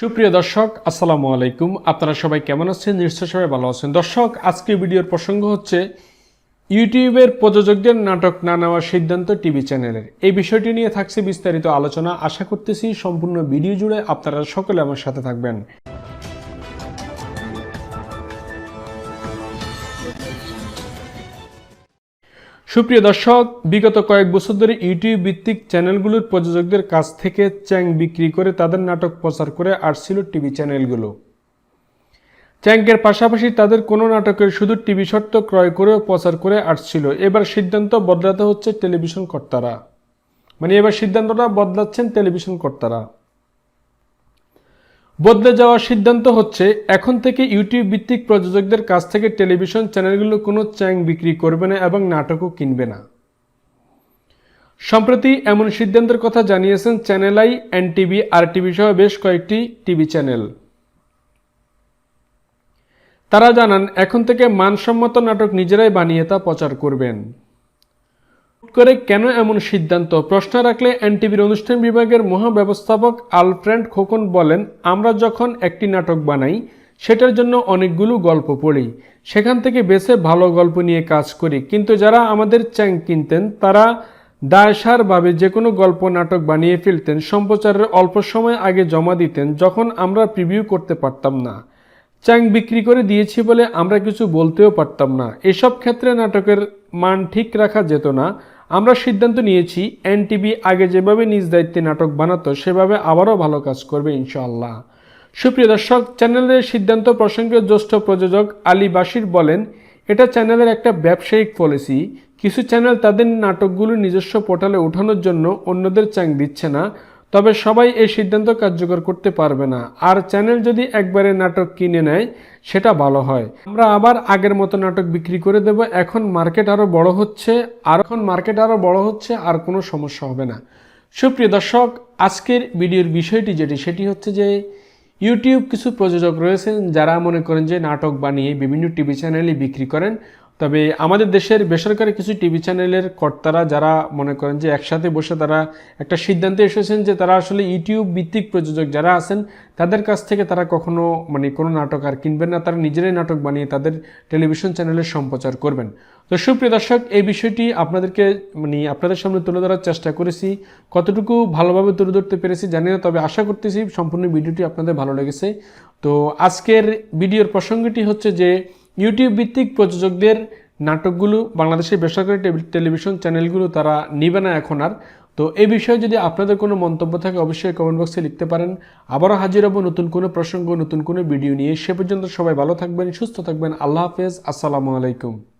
সুপ্রিয় দর্শক, আসসালামু আলাইকুম। আপনারা সবাই কেমন আছেন? নিশ্চয় সবাই ভালো আছেন। দর্শক, আজকে ভিডিওর প্রসঙ্গ হচ্ছে ইউটিউবের প্রযোজকদের নাটক না নেওয়ার সিদ্ধান্ত টিভি চ্যানেলের। এই বিষয়টি নিয়ে থাকছে বিস্তারিত আলোচনা। আশা করতেছি সম্পূর্ণ ভিডিও জুড়ে আপনারা সকলে আমার সাথে থাকবেন। সুপ্রিয় দর্শক, বিগত কয়েক বছর ধরে ইউটিউব ভিত্তিক চ্যানেলগুলোর প্রযোজকদের কাছ থেকে চ্যাং বিক্রি করে তাদের নাটক প্রচার করে আসছিল টিভি চ্যানেলগুলো। চ্যাঙ্কের পাশাপাশি তাদের কোনো নাটকের শুধু টিভি শর্ত ক্রয় করেও প্রচার করে আসছিল। এবার সিদ্ধান্ত বদলাতে হচ্ছে টেলিভিশন কর্তারা। মানে এবার সিদ্ধান্তটা বদলাচ্ছেন টেলিভিশন কর্তারা। বদলে যাওয়ার সিদ্ধান্ত হচ্ছে, এখন থেকে ইউটিউব ভিত্তিক প্রযোজকদের কাছ থেকে টেলিভিশন চ্যানেলগুলো কোনো চ্যাং বিক্রি করবে না এবং নাটকও কিনবে না। সম্প্রতি এমন সিদ্ধান্তের কথা জানিয়েছেন channel I N TV R TV সহ বেশ কয়েকটি টিভি চ্যানেল। তারা জানান, এখন থেকে মানসম্মত নাটক নিজেরাই বানিয়ে তা প্রচার করবেন। করে কেন এমন সিদ্ধান্ত? প্রশ্ন রাখলে এনটিভির অনুষ্ঠান বিভাগের মহাব্যবস্থাপক আলফ্রেন্ড খোকন বলেন, আমরা যখন একটি নাটক বানাই, সেটার জন্য অনেকগুলো গল্প পড়ি। সেখান থেকে বেছে ভালো গল্প নিয়ে কাজ করি। কিন্তু যারা আমাদের চ্যাং কিনতেন, তারা দায়সারভাবে যে কোনো গল্প নাটক বানিয়ে ফেলতেন, সম্প্রচারের অল্প সময় আগে জমা দিতেন, যখন আমরা প্রিভিউ করতে পারতাম না। চ্যাং বিক্রি করে দিয়েছি বলে আমরা কিছু বলতেও পারতাম না। এসব ক্ষেত্রে নাটকের মান ঠিক রাখা যেত না। আমরা সিদ্ধান্ত নিয়েছি, এনটিভি আগে যেভাবে নিজ দায়িত্বে নাটক বানাতো, সেভাবে আবারও ভালো কাজ করবে ইনশাআল্লাহ। সুপ্রিয় দর্শক, চ্যানেলের সিদ্ধান্ত প্রসঙ্গে জ্যেষ্ঠ প্রযোজক আলী বাসির বলেন, এটা চ্যানেলের একটা ব্যবসায়িক পলিসি। কিছু চ্যানেল তাদের নাটকগুলো নিজস্ব পোর্টালে ওঠানোর জন্য অন্যদের চ্যাং দিচ্ছে না। তবে সবাই এই সিদ্ধান্ত কার্যকর করতে পারবে না। আর চ্যানেল যদি একবারে নাটক কিনে নেয়, সেটা ভালো হয়। আমরা আবার আগের মতো নাটক বিক্রি করে দেব। এখন মার্কেট আরও বড় হচ্ছে। আর এখন মার্কেট আরও বড় হচ্ছে, আর কোনো সমস্যা হবে না। সুপ্রিয় দর্শক, আজকের ভিডিওর বিষয়টি যেটি, সেটি হচ্ছে যে ইউটিউব কিছু প্রযোজক রয়েছেন যারা মনে করেন যে নাটক বানিয়ে বিভিন্ন টিভি চ্যানেলে বিক্রি করেন। তবে আমাদের দেশের বেসরকারি কিছু টিভি চ্যানেলের কর্তারা যারা মনে করেন যে একসাথে বসে তারা একটা সিদ্ধান্তে এসেছেন যে তারা আসলে ইউটিউব ভিত্তিক প্রযোজক যারা আছেন, তাদের কাছ থেকে তারা কখনো মানে কোনো নাটক আর কিনবেন না, তারা নিজেরাই নাটক বানিয়ে তাদের টেলিভিশন চ্যানেলের সম্প্রচার করবেন। তো সুপ্রিয় দর্শক, এই বিষয়টি আপনাদেরকে মানে আপনাদের সামনে তুলে ধরার চেষ্টা করেছি। কতটুকু ভালোভাবে তুলে ধরতে পেরেছি জানি না, তবে আশা করতেছি সম্পূর্ণ ভিডিওটি আপনাদের ভালো লেগেছে। তো আজকের ভিডিওর প্রসঙ্গটি হচ্ছে যে ইউটিউব ভিত্তিক প্রযোজকদের নাটকগুলো বাংলাদেশের বেসরকারি টেলি- টেলিভিশন চ্যানেলগুলো তারা নিবে না এখন আর। তো এই বিষয়ে যদি আপনাদের কোনো মন্তব্য থাকে, অবশ্যই কমেন্ট বক্সে লিখতে পারেন। আবারও হাজির হব নতুন কোনো প্রসঙ্গ, নতুন কোনো ভিডিও নিয়ে। সে পর্যন্ত সবাই ভালো থাকবেন, সুস্থ থাকবেন। আল্লাহ হাফেজ। আসসালামু আলাইকুম।